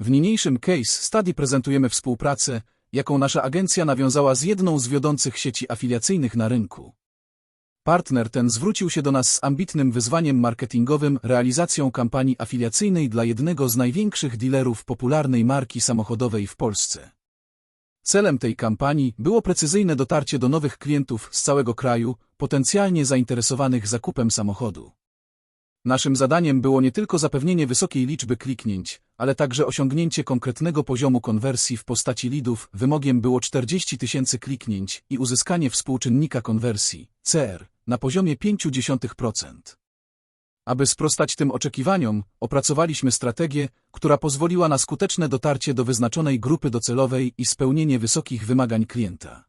W niniejszym case study prezentujemy współpracę, jaką nasza agencja nawiązała z jedną z wiodących sieci afiliacyjnych na rynku. Partner ten zwrócił się do nas z ambitnym wyzwaniem marketingowym realizacją kampanii afiliacyjnej dla jednego z największych dealerów popularnej marki samochodowej w Polsce. Celem tej kampanii było precyzyjne dotarcie do nowych klientów z całego kraju, potencjalnie zainteresowanych zakupem samochodu. Naszym zadaniem było nie tylko zapewnienie wysokiej liczby kliknięć, ale także osiągnięcie konkretnego poziomu konwersji w postaci lidów. Wymogiem było 40 tysięcy kliknięć i uzyskanie współczynnika konwersji, CR, na poziomie 0,5%. Aby sprostać tym oczekiwaniom, opracowaliśmy strategię, która pozwoliła na skuteczne dotarcie do wyznaczonej grupy docelowej i spełnienie wysokich wymagań klienta.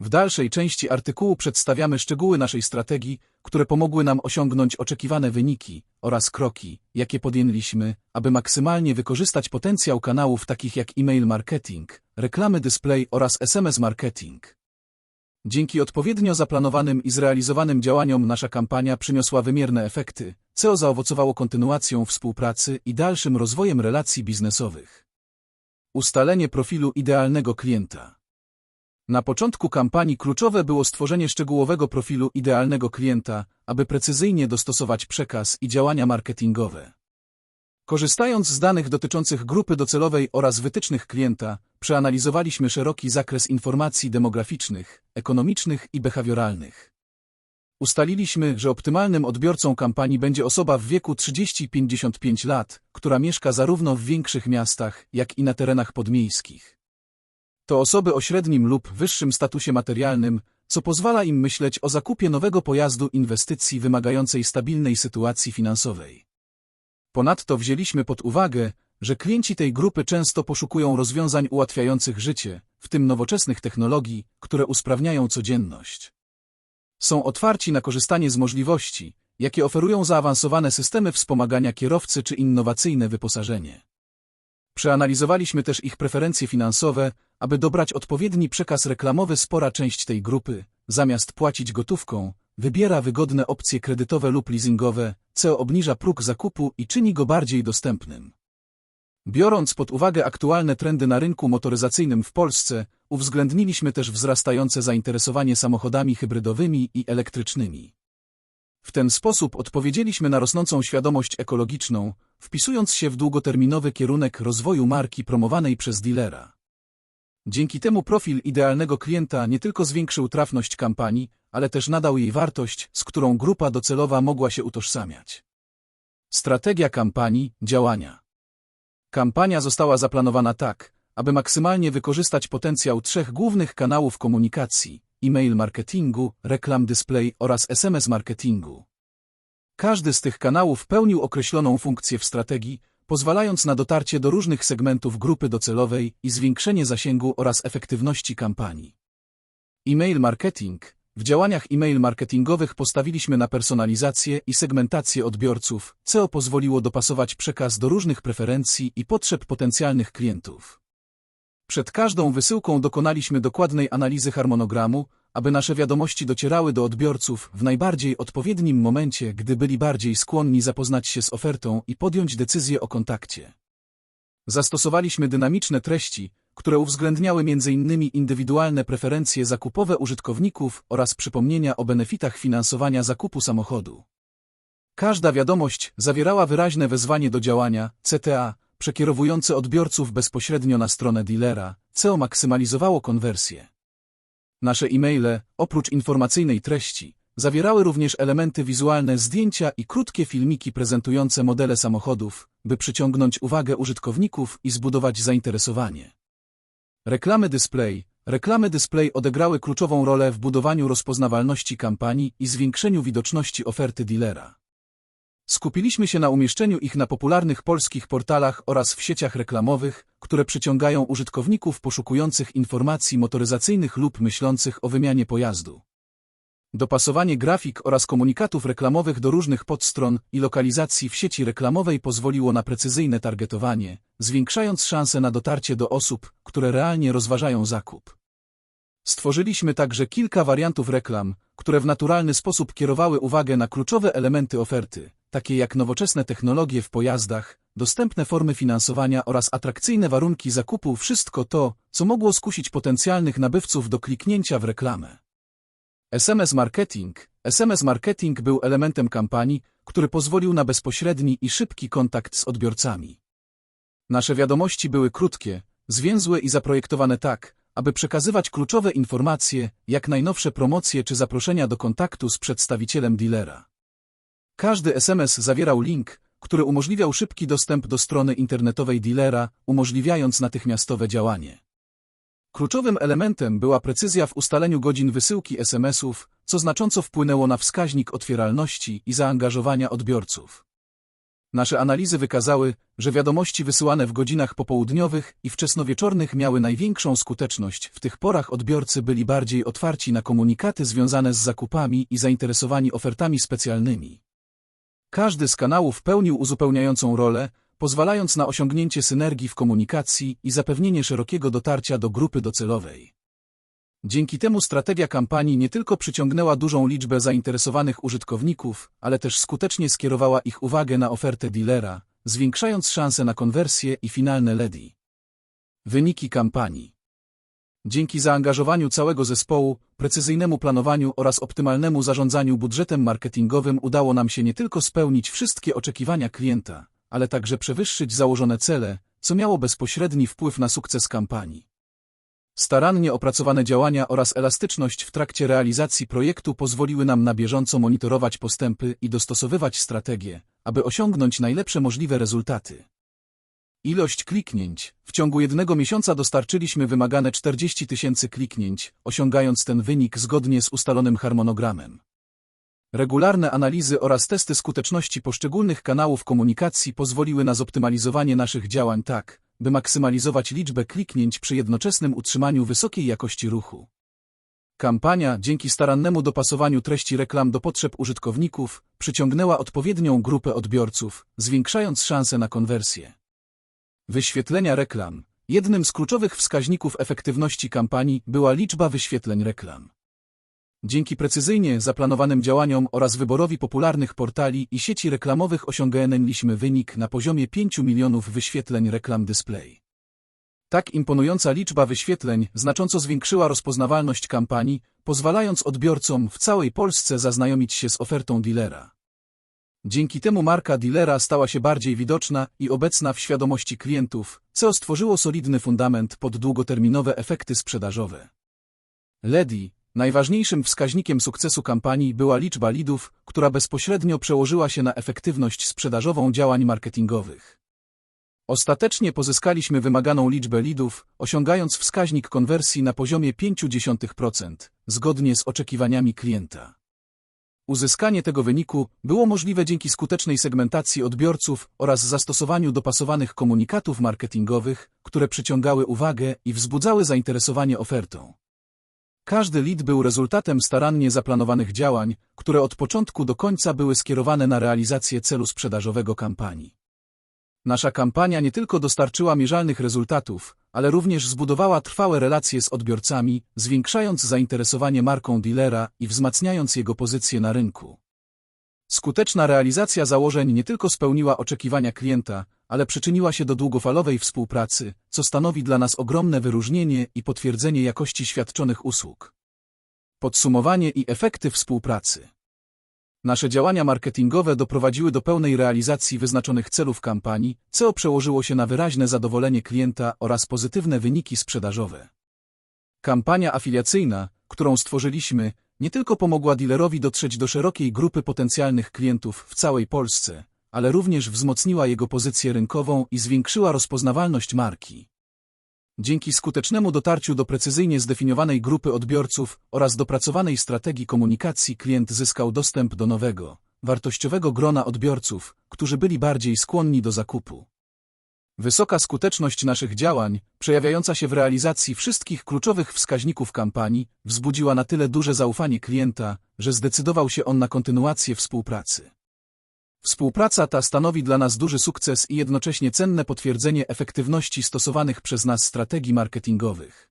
W dalszej części artykułu przedstawiamy szczegóły naszej strategii, które pomogły nam osiągnąć oczekiwane wyniki oraz kroki, jakie podjęliśmy, aby maksymalnie wykorzystać potencjał kanałów takich jak e-mail marketing, reklamy display oraz SMS marketing. Dzięki odpowiednio zaplanowanym i zrealizowanym działaniom nasza kampania przyniosła wymierne efekty, co zaowocowało kontynuacją współpracy i dalszym rozwojem relacji biznesowych. Ustalenie profilu idealnego klienta. Na początku kampanii kluczowe było stworzenie szczegółowego profilu idealnego klienta, aby precyzyjnie dostosować przekaz i działania marketingowe. Korzystając z danych dotyczących grupy docelowej oraz wytycznych klienta, przeanalizowaliśmy szeroki zakres informacji demograficznych, ekonomicznych i behawioralnych. Ustaliliśmy, że optymalnym odbiorcą kampanii będzie osoba w wieku 30-55 lat, która mieszka zarówno w większych miastach, jak i na terenach podmiejskich. To osoby o średnim lub wyższym statusie materialnym, co pozwala im myśleć o zakupie nowego pojazdu inwestycji wymagającej stabilnej sytuacji finansowej. Ponadto wzięliśmy pod uwagę, że klienci tej grupy często poszukują rozwiązań ułatwiających życie, w tym nowoczesnych technologii, które usprawniają codzienność. Są otwarci na korzystanie z możliwości, jakie oferują zaawansowane systemy wspomagania kierowcy czy innowacyjne wyposażenie. Przeanalizowaliśmy też ich preferencje finansowe, aby dobrać odpowiedni przekaz reklamowy. Spora część tej grupy, zamiast płacić gotówką, wybiera wygodne opcje kredytowe lub leasingowe, co obniża próg zakupu i czyni go bardziej dostępnym. Biorąc pod uwagę aktualne trendy na rynku motoryzacyjnym w Polsce, uwzględniliśmy też wzrastające zainteresowanie samochodami hybrydowymi i elektrycznymi. W ten sposób odpowiedzieliśmy na rosnącą świadomość ekologiczną, wpisując się w długoterminowy kierunek rozwoju marki promowanej przez dealera. Dzięki temu profil idealnego klienta nie tylko zwiększył trafność kampanii, ale też nadał jej wartość, z którą grupa docelowa mogła się utożsamiać. Strategia kampanii, działania. Kampania została zaplanowana tak, aby maksymalnie wykorzystać potencjał trzech głównych kanałów komunikacji e-mail marketingu, reklam display oraz SMS marketingu. Każdy z tych kanałów pełnił określoną funkcję w strategii, pozwalając na dotarcie do różnych segmentów grupy docelowej i zwiększenie zasięgu oraz efektywności kampanii. E-mail marketing w działaniach e-mail marketingowych postawiliśmy na personalizację i segmentację odbiorców, co pozwoliło dopasować przekaz do różnych preferencji i potrzeb potencjalnych klientów. Przed każdą wysyłką dokonaliśmy dokładnej analizy harmonogramu, aby nasze wiadomości docierały do odbiorców w najbardziej odpowiednim momencie, gdy byli bardziej skłonni zapoznać się z ofertą i podjąć decyzję o kontakcie. Zastosowaliśmy dynamiczne treści, które uwzględniały m.in. indywidualne preferencje zakupowe użytkowników oraz przypomnienia o benefitach finansowania zakupu samochodu. Każda wiadomość zawierała wyraźne wezwanie do działania, CTA, przekierowujące odbiorców bezpośrednio na stronę dealera, co maksymalizowało konwersję. Nasze e-maile, oprócz informacyjnej treści, zawierały również elementy wizualne zdjęcia i krótkie filmiki prezentujące modele samochodów, by przyciągnąć uwagę użytkowników i zbudować zainteresowanie. Reklamy display Reklamy display odegrały kluczową rolę w budowaniu rozpoznawalności kampanii i zwiększeniu widoczności oferty dealera. Skupiliśmy się na umieszczeniu ich na popularnych polskich portalach oraz w sieciach reklamowych, które przyciągają użytkowników poszukujących informacji motoryzacyjnych lub myślących o wymianie pojazdu. Dopasowanie grafik oraz komunikatów reklamowych do różnych podstron i lokalizacji w sieci reklamowej pozwoliło na precyzyjne targetowanie, zwiększając szanse na dotarcie do osób, które realnie rozważają zakup. Stworzyliśmy także kilka wariantów reklam, które w naturalny sposób kierowały uwagę na kluczowe elementy oferty, takie jak nowoczesne technologie w pojazdach, dostępne formy finansowania oraz atrakcyjne warunki zakupu wszystko to, co mogło skusić potencjalnych nabywców do kliknięcia w reklamę. SMS marketing SMS marketing był elementem kampanii, który pozwolił na bezpośredni i szybki kontakt z odbiorcami. Nasze wiadomości były krótkie, zwięzłe i zaprojektowane tak, aby przekazywać kluczowe informacje, jak najnowsze promocje czy zaproszenia do kontaktu z przedstawicielem dealera. Każdy SMS zawierał link, który umożliwiał szybki dostęp do strony internetowej dealera, umożliwiając natychmiastowe działanie. Kluczowym elementem była precyzja w ustaleniu godzin wysyłki SMS-ów, co znacząco wpłynęło na wskaźnik otwieralności i zaangażowania odbiorców. Nasze analizy wykazały, że wiadomości wysyłane w godzinach popołudniowych i wczesnowieczornych miały największą skuteczność. W tych porach odbiorcy byli bardziej otwarci na komunikaty związane z zakupami i zainteresowani ofertami specjalnymi. Każdy z kanałów pełnił uzupełniającą rolę, pozwalając na osiągnięcie synergii w komunikacji i zapewnienie szerokiego dotarcia do grupy docelowej. Dzięki temu strategia kampanii nie tylko przyciągnęła dużą liczbę zainteresowanych użytkowników, ale też skutecznie skierowała ich uwagę na ofertę dealera, zwiększając szanse na konwersję i finalne ledi. Wyniki kampanii Dzięki zaangażowaniu całego zespołu, precyzyjnemu planowaniu oraz optymalnemu zarządzaniu budżetem marketingowym udało nam się nie tylko spełnić wszystkie oczekiwania klienta, ale także przewyższyć założone cele, co miało bezpośredni wpływ na sukces kampanii. Starannie opracowane działania oraz elastyczność w trakcie realizacji projektu pozwoliły nam na bieżąco monitorować postępy i dostosowywać strategie, aby osiągnąć najlepsze możliwe rezultaty. Ilość kliknięć. W ciągu jednego miesiąca dostarczyliśmy wymagane 40 tysięcy kliknięć, osiągając ten wynik zgodnie z ustalonym harmonogramem. Regularne analizy oraz testy skuteczności poszczególnych kanałów komunikacji pozwoliły na zoptymalizowanie naszych działań tak, by maksymalizować liczbę kliknięć przy jednoczesnym utrzymaniu wysokiej jakości ruchu. Kampania, dzięki starannemu dopasowaniu treści reklam do potrzeb użytkowników, przyciągnęła odpowiednią grupę odbiorców, zwiększając szanse na konwersję. Wyświetlenia reklam. Jednym z kluczowych wskaźników efektywności kampanii była liczba wyświetleń reklam. Dzięki precyzyjnie zaplanowanym działaniom oraz wyborowi popularnych portali i sieci reklamowych osiągnęliśmy wynik na poziomie 5 milionów wyświetleń reklam display. Tak imponująca liczba wyświetleń znacząco zwiększyła rozpoznawalność kampanii, pozwalając odbiorcom w całej Polsce zaznajomić się z ofertą dealera. Dzięki temu marka dealera stała się bardziej widoczna i obecna w świadomości klientów, co stworzyło solidny fundament pod długoterminowe efekty sprzedażowe. Ledi, Najważniejszym wskaźnikiem sukcesu kampanii była liczba lidów, która bezpośrednio przełożyła się na efektywność sprzedażową działań marketingowych. Ostatecznie pozyskaliśmy wymaganą liczbę lidów, osiągając wskaźnik konwersji na poziomie 0,5%, zgodnie z oczekiwaniami klienta. Uzyskanie tego wyniku było możliwe dzięki skutecznej segmentacji odbiorców oraz zastosowaniu dopasowanych komunikatów marketingowych, które przyciągały uwagę i wzbudzały zainteresowanie ofertą. Każdy lead był rezultatem starannie zaplanowanych działań, które od początku do końca były skierowane na realizację celu sprzedażowego kampanii. Nasza kampania nie tylko dostarczyła mierzalnych rezultatów, ale również zbudowała trwałe relacje z odbiorcami, zwiększając zainteresowanie marką dealera i wzmacniając jego pozycję na rynku. Skuteczna realizacja założeń nie tylko spełniła oczekiwania klienta, ale przyczyniła się do długofalowej współpracy, co stanowi dla nas ogromne wyróżnienie i potwierdzenie jakości świadczonych usług. Podsumowanie i efekty współpracy. Nasze działania marketingowe doprowadziły do pełnej realizacji wyznaczonych celów kampanii, co przełożyło się na wyraźne zadowolenie klienta oraz pozytywne wyniki sprzedażowe. Kampania afiliacyjna, którą stworzyliśmy, nie tylko pomogła dealerowi dotrzeć do szerokiej grupy potencjalnych klientów w całej Polsce, ale również wzmocniła jego pozycję rynkową i zwiększyła rozpoznawalność marki. Dzięki skutecznemu dotarciu do precyzyjnie zdefiniowanej grupy odbiorców oraz dopracowanej strategii komunikacji klient zyskał dostęp do nowego, wartościowego grona odbiorców, którzy byli bardziej skłonni do zakupu. Wysoka skuteczność naszych działań, przejawiająca się w realizacji wszystkich kluczowych wskaźników kampanii, wzbudziła na tyle duże zaufanie klienta, że zdecydował się on na kontynuację współpracy. Współpraca ta stanowi dla nas duży sukces i jednocześnie cenne potwierdzenie efektywności stosowanych przez nas strategii marketingowych.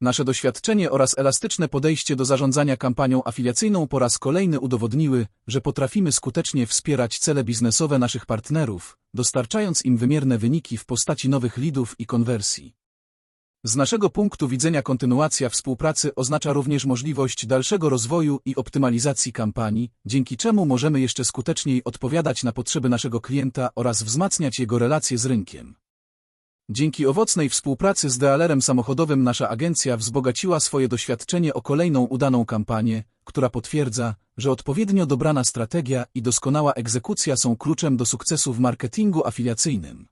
Nasze doświadczenie oraz elastyczne podejście do zarządzania kampanią afiliacyjną po raz kolejny udowodniły, że potrafimy skutecznie wspierać cele biznesowe naszych partnerów, dostarczając im wymierne wyniki w postaci nowych lidów i konwersji. Z naszego punktu widzenia kontynuacja współpracy oznacza również możliwość dalszego rozwoju i optymalizacji kampanii, dzięki czemu możemy jeszcze skuteczniej odpowiadać na potrzeby naszego klienta oraz wzmacniać jego relacje z rynkiem. Dzięki owocnej współpracy z dealerem samochodowym nasza agencja wzbogaciła swoje doświadczenie o kolejną udaną kampanię, która potwierdza, że odpowiednio dobrana strategia i doskonała egzekucja są kluczem do sukcesu w marketingu afiliacyjnym.